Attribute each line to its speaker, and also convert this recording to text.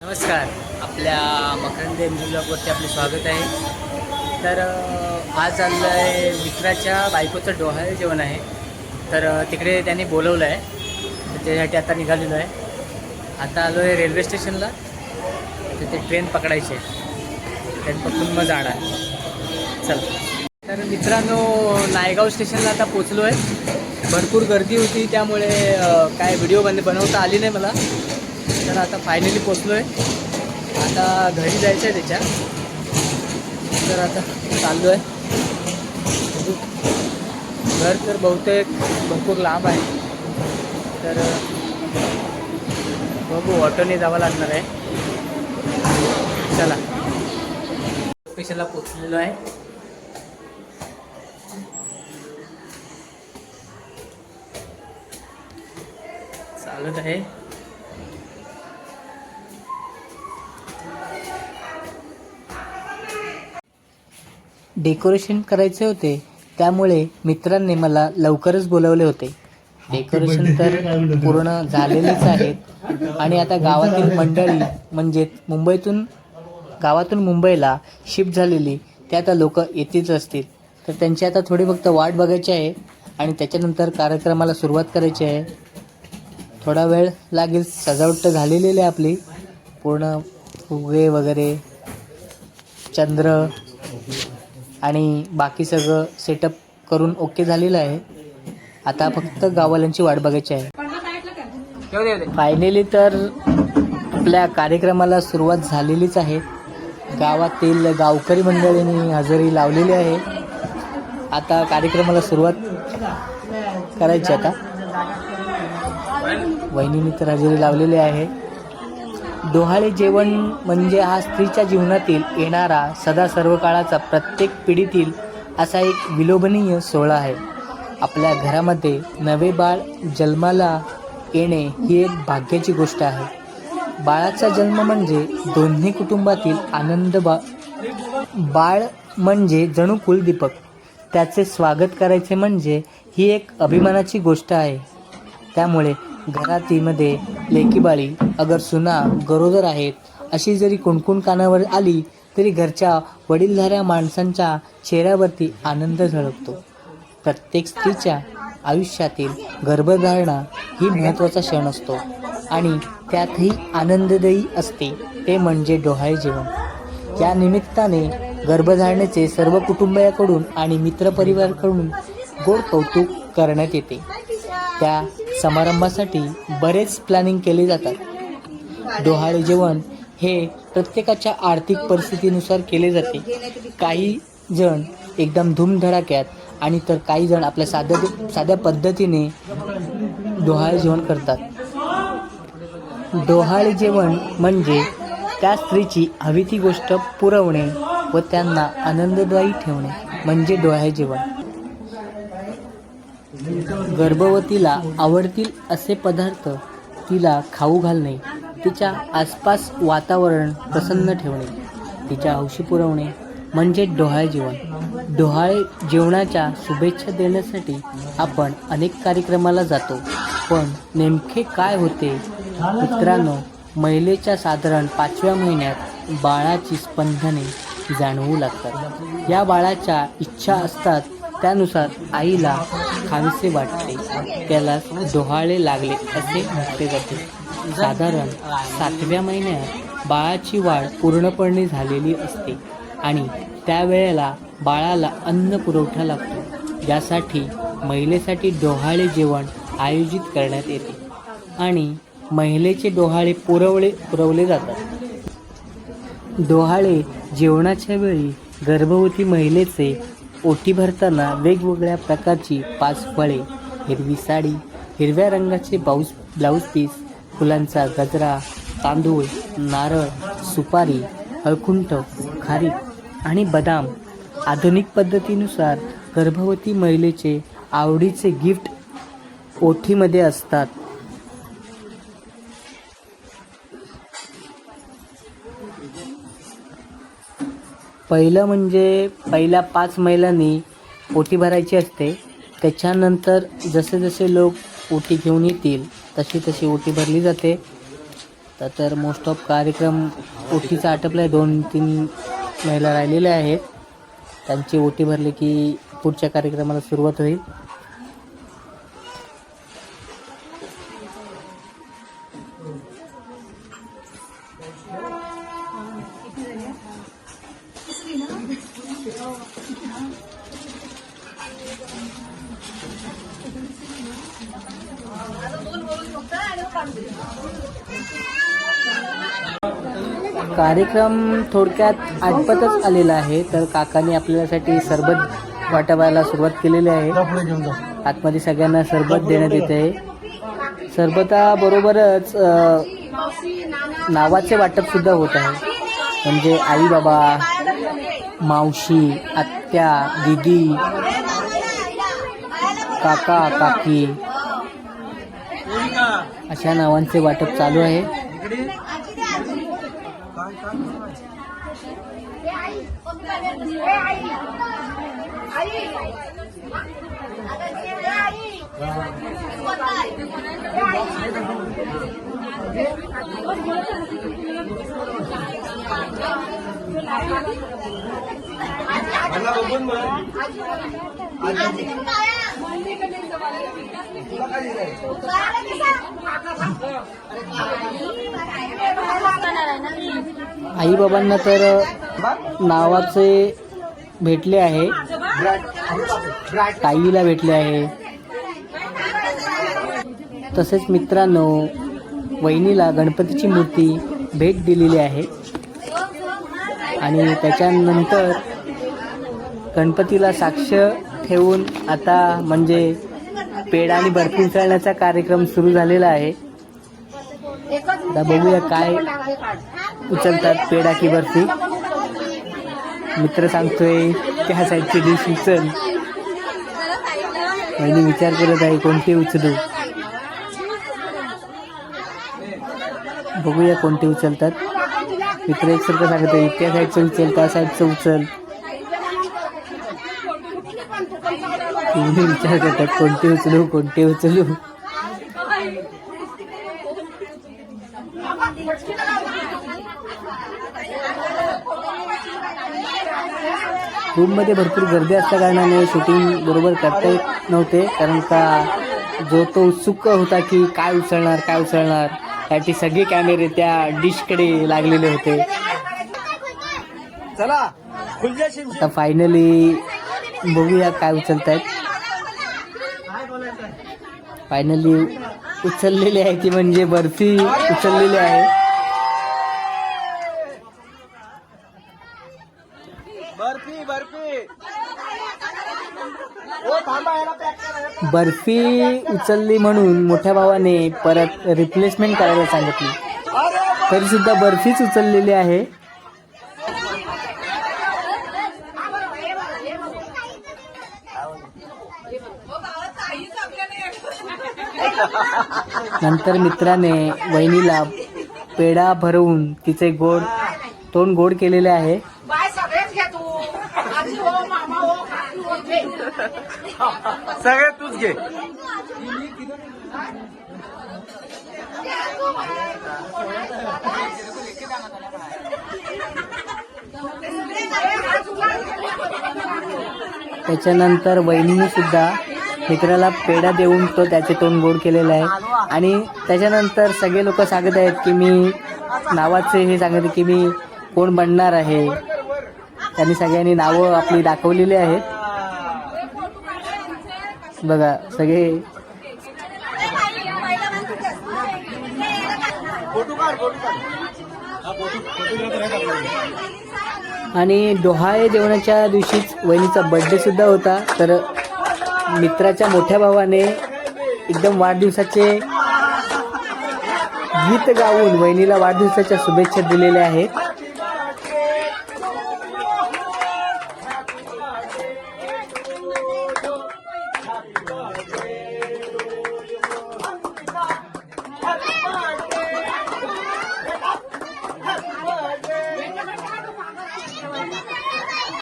Speaker 1: नमस्कार. आपल्या मकरंद एम ब्लॉगवरती आपले स्वागत आहे. तर आज आलं आहे मित्राच्या बायकोचं डोहाळे जेवण आहे. तर तिकडे त्यांनी बोलवलं आहे त्याच्यासाठी आता निघालेलो आहे. आता आलो आहे रेल्वे स्टेशनला. तिथे ट्रेन पकडायची आहे. ट्रेन पकडून मग जाणार चल. तर मित्रांनो नायगाव स्टेशनला आता पोचलो आहे भरपूर गर्दी होती त्यामुळे काय व्हिडिओ बन बनवता आली नाही मला. तर आता फायनली पोचलो आहे आता घरी जायचं आहे त्याच्या. तर आता चाललो आहे घर तर बहुतेक भरपूर लांब आहे. तर बघू ऑटोने जावं लागणार आहे. चला. लोकेशनला पोचलेलो आहे. चालत आहे. डेकोरेशन करायचे होते त्यामुळे मित्रांनी मला लवकरच बोलवले होते. डेकोरेशन तर पूर्ण झालेलेच आहेत. आणि आता गावातील मंडळी म्हणजेच मुंबईतून गावातून मुंबईला शिफ्ट झालेली ते आता लोक येतीच असतील. तर त्यांची आता थोडी फक्त वाट बघायची आहे आणि त्याच्यानंतर कार्यक्रमाला सुरुवात करायची आहे. थोडा वेळ लागेल सजावट तर झालेली आहे आपली. पूर्ण फुगे वगैरे चंद्र आणि बाकी सगळं सेटअप करून ओके झालेलं आहे. आता फक्त गावाल्यांची वाट बघायची आहे. फायनली तर आपल्या कार्यक्रमाला सुरुवात झालेलीच आहे. गावातील गावकरी मंडळींनी हजेरी लावलेली आहे. आता कार्यक्रमाला सुरुवात करायची आता. वहिनीने तर हजेरी लावलेली आहे. डोहाळे जेवण म्हणजे हा स्त्रीच्या जीवनातील येणारा सदा सर्व काळाचा प्रत्येक पिढीतील असा एक विलोभनीय सोहळा आहे. आपल्या घरामध्ये नवे बाळ जन्माला येणे ही एक भाग्याची गोष्ट आहे. बाळाचा जन्म म्हणजे दोन्ही कुटुंबातील आनंद बा बाळ म्हणजे जणू कुलदीपक त्याचे स्वागत करायचे म्हणजे ही एक अभिमानाची गोष्ट आहे. त्यामुळे घरातीमध्ये लेकीबाळी अगर सुना गरोदर आहेत अशी जरी कुणकुण कानावर आली तरी घरच्या वडीलधाऱ्या माणसांच्या चेहऱ्यावरती आनंद झळकतो. प्रत्येक स्त्रीच्या आयुष्यातील गर्भधारणा ही महत्त्वाचा क्षण असतो आणि त्यातही आनंददायी असते ते म्हणजे डोहाळे जेवण. या निमित्ताने गर्भधारणेचे सर्व कुटुंबियाकडून आणि मित्रपरिवाराकडून गोड कौतुक करण्यात येते. त्या समारंभासाठी बरेच प्लॅनिंग केले जातात. डोहाळे जेवण हे प्रत्येकाच्या आर्थिक परिस्थितीनुसार केले जाते. काही जण एकदम धूमधडाक्यात आणि तर काही जण आपल्या साध्या साध्या पद्धतीने डोहाळे जेवण करतात. डोहाळे जेवण म्हणजे त्या स्त्रीची हवी ती गोष्ट पुरवणे व त्यांना आनंददायी ठेवणे. म्हणजे डोहाळे जेवण. गर्भवतीला आवडतील असे पदार्थ तिला खाऊ घालणे तिच्या आसपास वातावरण प्रसन्न ठेवणे तिच्या हौशी पुरवणे म्हणजे डोहाळे जेवण. डोहाळे जेवणाच्या शुभेच्छा देण्यासाठी आपण अनेक कार्यक्रमाला जातो. पण नेमके काय होते? मित्रांनो महिलेच्या साधारण पाचव्या महिन्यात बाळाची स्पंदने जाणवू लागतात. या बाळाच्या इच्छा असतात त्यानुसार आईला खावीसे वाटते त्याला डोहाळे लागले असे म्हटले जाते. साधारण सातव्या महिन्यात बाळाची वाढ पूर्णपणे झालेली असते आणि त्यावेळेला बाळाला अन्न पुरवठा लागतो. यासाठी महिलेसाठी डोहाळे जेवण आयोजित करण्यात येते आणि महिलेचे डोहाळे पुरवले पुरवले जातात. डोहाळे जेवणाच्या वेळी गर्भवती महिलेचे ओटी भरताना वेगवेगळ्या प्रकारची पाच फळे हिरवी साडी हिरव्या रंगाचे बाऊज ब्लाऊज पीस फुलांचा गजरा तांदूळ नारळ सुपारी हळकुंठ खारीक आणि बदाम. आधुनिक पद्धतीनुसार गर्भवती महिलेचे आवडीचे गिफ्ट ओठीमध्ये असतात. पहिलं म्हणजे पहिल्या पाच महिलांनी ओटी भरायची असते. त्याच्यानंतर जसे जसे लोक ओटी घेऊन येतील तशी तशी ओटी भरली जाते. तर मोस्ट ऑफ कार्यक्रम ओटीचा आटपला आहे दोन तीन महिला राहिलेल्या आहेत. त्यांची ओटी भरली की पुढच्या कार्यक्रमाला सुरुवात होईल. कार्यक्रम थोडक्यात आटपतच आलेला आहे. तर काकाने आपल्यासाठी सरबत वाटवायला सुरुवात केलेली आहे. आतमध्ये सगळ्यांना सरबत देण्यात येते आहे. सरबताबरोबरच नावाचे वाटप सुद्धा होत आहे. म्हणजे आई बाबा मावशी आत्या दिदी काका काकी अशा नावांचे वाटप चालू आहे. आई बाबांना तर नावाचे भेटले आहे. ताईला भेटले आहे. तसेच मित्रांनो वहिनीला गणपतीची मूर्ती भेट दिलेली आहे. आणि त्याच्यानंतर गणपतीला साक्ष ठेवून आता म्हणजे पेढा आणि बर्फी उचलण्याचा कार्यक्रम सुरू झालेला आहे. आता बघूया काय उचलतात पेढा की बर्फी. मित्र सांगतोय त्या साईडची डिश उचल. वहिनी विचार करत आहे कोणते उचलू? बघूया कोणते उचलतात. मित्र एकसारखं सांगत आहे त्या साईडचं उचल त्या साईडचं उचल. तिन्ही विचार करतात कोणते उचलू कोणते उचलू? रूममध्ये भरपूर गर्दी असल्या कारणाने शूटिंग बरोबर करता येत नव्हते कारण का जो तो उत्सुक होता की काय उचलणार काय उचलणार त्यासाठी सगळे कॅमेरे त्या डिशकडे लागलेले होते.
Speaker 2: चला
Speaker 1: आता फायनली बघूया काय उचलतायत. फायनली उचललेली आहे ती म्हणजे बर्फी उचललेली आहे.
Speaker 2: बर्फी
Speaker 1: उचलली म्हणून मोठ्या भावाने परत रिप्लेसमेंट करायला सांगितली.
Speaker 2: अरे
Speaker 1: तरी सुद्धा बर्फीच उचललेली आहे. नंतर मित्राने वहिनीला पेढा भरवून तिचे गोड तोंड गोड केलेले आहे.
Speaker 3: बाय सगळेच घे तू. आजी हो मामा हो हो.
Speaker 2: सगळे तूच घे.
Speaker 1: त्याच्यानंतर वहिनीने सुद्धा मित्राला पेढा देऊन तो त्याचे तोंड गोड केलेलं आहे. आणि त्याच्यानंतर सगळे लोक सांगत आहेत की मी नावाचे हे सांगत की मी कोण बनणार आहे. त्यांनी सगळ्यांनी नावं आपली दाखवलेली आहेत. बघा सगळे आणि डोहाळे जेवणाच्या दिवशीच वहिनीचा बर्थडे सुद्धा होता. तर मित्राच्या मोठ्या भावाने एकदम वाढदिवसाचे गीत गाऊन वहिनीला वाढदिवसाच्या शुभेच्छा दिलेल्या आहेत.